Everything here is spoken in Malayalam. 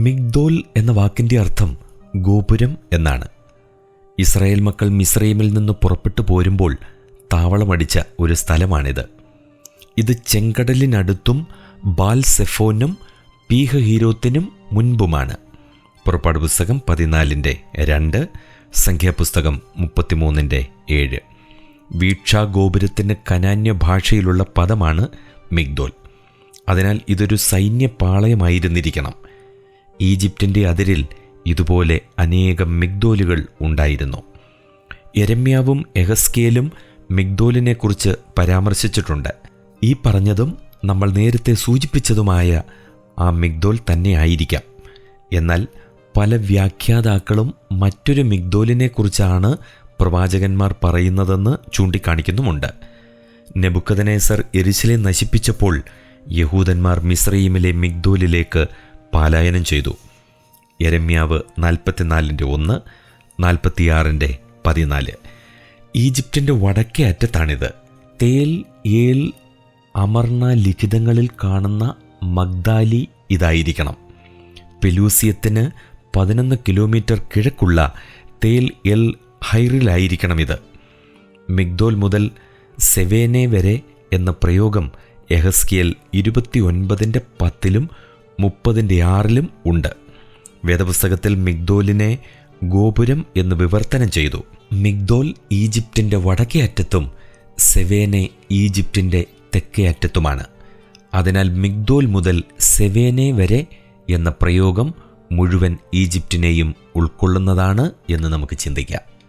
മിഗ്ദോൽ എന്ന വാക്കിന്റെ അർത്ഥം ഗോപുരം എന്നാണ്. ഇസ്രായേൽ മക്കൾ മിസ്രൈമിൽ നിന്ന് പുറപ്പെട്ടു പോരുമ്പോൾ താവളമടിച്ച ഒരു സ്ഥലമാണിത്. ഇത് ചെങ്കടലിനടുത്തും ബാൽ സെഫോനും പീഹ ഹീരോത്തിനും മുൻപുമാണ്. പുറപ്പാട് പുസ്തകം പതിനാലിന്റെ രണ്ട് സംഖ്യാപുസ്തകം മുപ്പത്തിമൂന്നിന്റെ ഏഴ്. വീക്ഷാഗോപുരത്തിന് കനാന്യ ഭാഷയിലുള്ള പദമാണ് മിഗ്ദോൽ. അതിനാൽ ഇതൊരു സൈന്യപാളയമായിരുന്നിരിക്കണം. ഈജിപ്തിന്റെ അതിരിൽ ഇതുപോലെ അനേകം മിഗ്ദോലുകൾ ഉണ്ടായിരുന്നു. എരമ്യാവും എഹസ്കേലും മിഗ്ദോലിനെക്കുറിച്ച് പരാമർശിച്ചിട്ടുണ്ട്. ഈ പറഞ്ഞതും നമ്മൾ നേരത്തെ സൂചിപ്പിച്ചതുമായ ആ മിഗ്ദോൽ തന്നെ ആയിരിക്കാം. എന്നാൽ പല വ്യാഖ്യാതാക്കളും മറ്റൊരു മിഗ്ദോലിനെക്കുറിച്ചാണ് പ്രവാചകന്മാർ പറയുന്നതെന്ന് ചൂണ്ടിക്കാണിക്കുന്നുമുണ്ട്. നെബുക്കദനേസർ എരിശിലെ നശിപ്പിച്ചപ്പോൾ യഹൂദന്മാർ മിസ്രൈമിലെ മിഗ്ദോലിലേക്ക് പാലായനം ചെയ്തു. യരമ്യാവ് നാൽപ്പത്തിനാലിന്റെ ഒന്ന് നാൽപ്പത്തിയാറിന്റെ പതിനാല്. ഈജിപ്തിന്റെ വടക്കേ അറ്റത്താണിത്. തേൽ ഏൽ അമർണ ലിഖിതങ്ങളിൽ കാണുന്ന മഗ്ദാലി ഇതായിരിക്കണം. പെലൂസിയത്തിന് പതിനൊന്ന് കിലോമീറ്റർ കിഴക്കുള്ള തേൽ എൽ ഹൈറിലായിരിക്കണം ഇത് മിഗ്ദോൽ മുതൽ സെവേനെ വരെ എന്ന പ്രയോഗം എഹസ്കിയൽ ഇരുപത്തി ഒൻപതിന്റെ പത്തിലും മുപ്പതിന്റെ ആറിലും ഉണ്ട്. വേദപുസ്തകത്തിൽ മിഗ്ദോലിനെ ഗോപുരം എന്ന് വിവർത്തനം ചെയ്തു. മിഗ്ദോൽ ഈജിപ്തിന്റെ വടക്കേ അറ്റത്തും സെവേനെ ഈജിപ്തിന്റെ തെക്കേ അറ്റത്തുമാണ്. അതിനാൽ മിഗ്ദോൽ മുതൽ സെവേനെ വരെ എന്ന പ്രയോഗം മുഴുവൻ ഈജിപ്തിനെയും ഉൾക്കൊള്ളുന്നതാണ് എന്ന് നമുക്ക് ചിന്തിക്കാം.